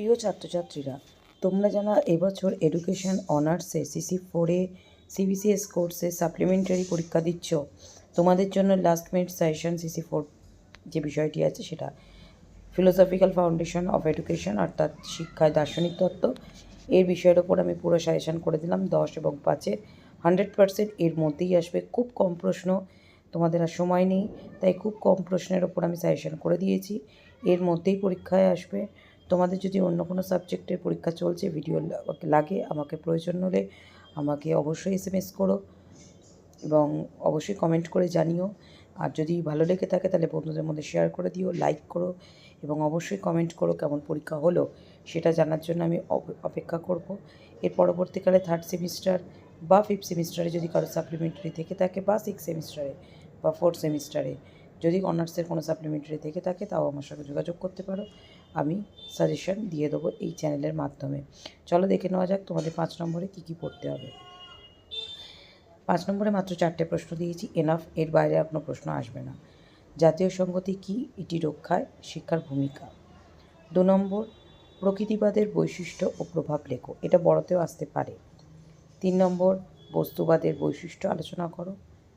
প্রিয় ছাত্রছাত্রীরা, তোমরা জানা এবছর এডুকেশন অনার্সে সিসি ফোরে সিবিসিএস কোর্সে সাপ্লিমেন্টারি পরীক্ষা দিচ্ছ, তোমাদের জন্য last minute suggestion CC four যে বিষয়টি আছে সেটা ফিলোসফিক্যাল ফাউন্ডেশন অফ এডুকেশন অর্থাৎ শিক্ষায় দার্শনিক তত্ত্ব। এর বিষয়ের ওপর আমি পুরো সাজেশন করে দিলাম, দশ এবং পাঁচের। হান্ড্রেড পার্সেন্ট এর মধ্যেই আসবে। খুব কম প্রশ্ন তোমাদের আর সময় নেই, তাই খুব কম প্রশ্নের ওপর আমি সাজেশন করে দিয়েছি। এর মধ্যেই পরীক্ষায় আসবে। তোমাদের যদি অন্য কোনো সাবজেক্টের পরীক্ষা চলছে ভিডিও লাগে, আমাকে প্রয়োজন হলে আমাকে অবশ্যই এস করো এবং অবশ্যই কমেন্ট করে জানিও। আর যদি ভালো লেগে থাকে তাহলে বন্ধুদের মধ্যে শেয়ার করে দিও লাইক করো এবং অবশ্যই কমেন্ট করো কেমন পরীক্ষা হলো, সেটা জানার জন্য আমি অপ- অপেক্ষা করব। এর পরবর্তীকালে থার্ড সেমিস্টার বা ফিফথ সেমিস্টারে যদি কারও সাপ্লিমেন্টারি থেকে থাকে বা সিক্স সেমিস্টারে বা ফোর্থ সেমিস্টারে যদি অনার্সের কোনো সাপ্লিমেন্টারি থেকে থাকে, তাও আমার সঙ্গে যোগাযোগ করতে পারো। আমি সাজেশন দিয়ে দেবো এই চ্যানেলের মাধ্যমে। চলো দেখে নেওয়া যাক তোমাদের পাঁচ নম্বরে কী কী পড়তে হবে। পাঁচ নম্বরে মাত্র চারটে প্রশ্ন দিয়েছি এনাফ এর বাইরে আর কোনো প্রশ্ন আসবে না। জাতীয় সংগতি কী? এটি রক্ষায়, শিক্ষার ভূমিকা। দু নম্বর, প্রকৃতিবাদের বৈশিষ্ট্য ও প্রভাব লেখো। এটা বড়তেও আসতে পারে। তিন নম্বর, বস্তুবাদের বৈশিষ্ট্য আলোচনা করো।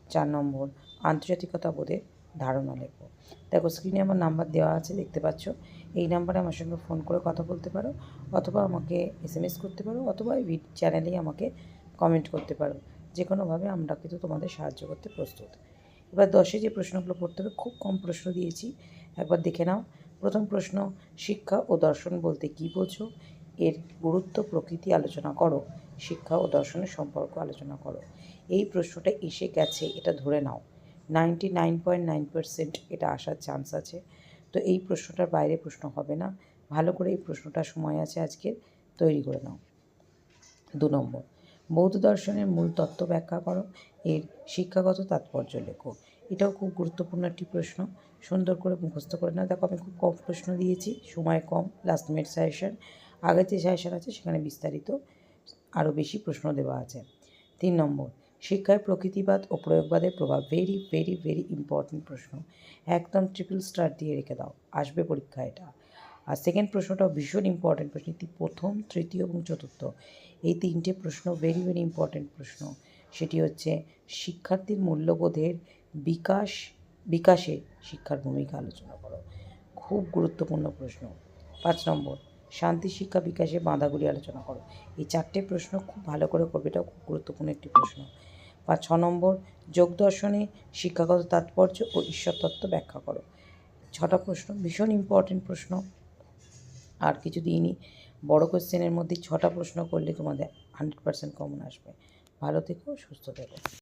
চার নম্বর, আন্তর্জাতিকতা বোধের ধারণা লেখো দেখো স্ক্রিনে আমার নাম্বার দেওয়া আছে, দেখতে পাচ্ছ? এই নাম্বারে আমার সঙ্গে ফোন করে কথা বলতে পারো, অথবা আমাকে এস করতে পারো, অথবা এই চ্যানেলেই আমাকে কমেন্ট করতে পারো। যে কোনোভাবে আমরা কিন্তু তোমাদের সাহায্য করতে প্রস্তুত। এবার দশে যে প্রশ্নগুলো পড়তে হবে, খুব কম প্রশ্ন দিয়েছি। একবার দেখে নাও। প্রথম প্রশ্ন, শিক্ষা ও দর্শন বলতে কী বোঝো? এর গুরুত্ব প্রকৃতি আলোচনা করো। শিক্ষা ও দর্শনের সম্পর্ক আলোচনা করো। এই প্রশ্নটা এসে গেছে, এটা ধরে নাও। Ninety nine point nine percent এটা আসার চান্স আছে। তো এই প্রশ্নটার বাইরে প্রশ্ন হবে না। ভালো করে এই প্রশ্নটা সময় আছে আজকের তৈরি করে নাও। দু নম্বর, বৌদ্ধ দর্শনের মূল তত্ত্ব ব্যাখ্যা করো। এর শিক্ষাগত তাৎপর্য লেখো। এটাও খুব গুরুত্বপূর্ণ একটি প্রশ্ন। সুন্দর করে মুখস্থ করে না দেখো, আমি খুব কম প্রশ্ন দিয়েছি, সময় কম লাস্ট মিনিট সাজেশন আগের যে সাজেশন আছে, সেখানে বিস্তারিত আরও বেশি প্রশ্ন দেওয়া আছে। তিন নম্বর শিক্ষায় প্রকৃতিবাদ ও প্রয়োগবাদের প্রভাব ভেরি ভেরি ভেরি ইম্পর্টেন্ট প্রশ্ন। একদম ট্রিপল স্টার দিয়ে রেখে দাও, আসবে পরীক্ষা এটা। আর সেকেন্ড প্রশ্নটাও ভীষণ ইম্পর্টেন্ট প্রশ্ন প্রথম, তৃতীয় এবং চতুর্থ। এই তিনটে প্রশ্ন ভেরি ভেরি ইম্পর্টেন্ট প্রশ্ন। সেটি হচ্ছে শিক্ষার্থীর মূল্যবোধের বিকাশ, বিকাশে শিক্ষার ভূমিকা আলোচনা করো। খুব গুরুত্বপূর্ণ প্রশ্ন। পাঁচ নম্বর শান্তি শিক্ষা বিকাশে বাঁধাগুলি আলোচনা করো। এই চারটে প্রশ্ন খুব ভালো করে করবে, এটাও খুব গুরুত্বপূর্ণ একটি প্রশ্ন। বা ছ নম্বর, যোগ দর্শনে শিক্ষাগত তাৎপর্য ও ঈশ্বর তত্ত্ব ব্যাখ্যা করো। ছটা প্রশ্ন, ভীষণ ইম্পর্টেন্ট প্রশ্ন। আর কিছু দিইনি। বড় কোশ্চেনের মধ্যে ছটা প্রশ্ন করলে তোমাদের হান্ড্রেড পার্সেন্ট কমন আসবে। ভালো থেকো, সুস্থ থেকো।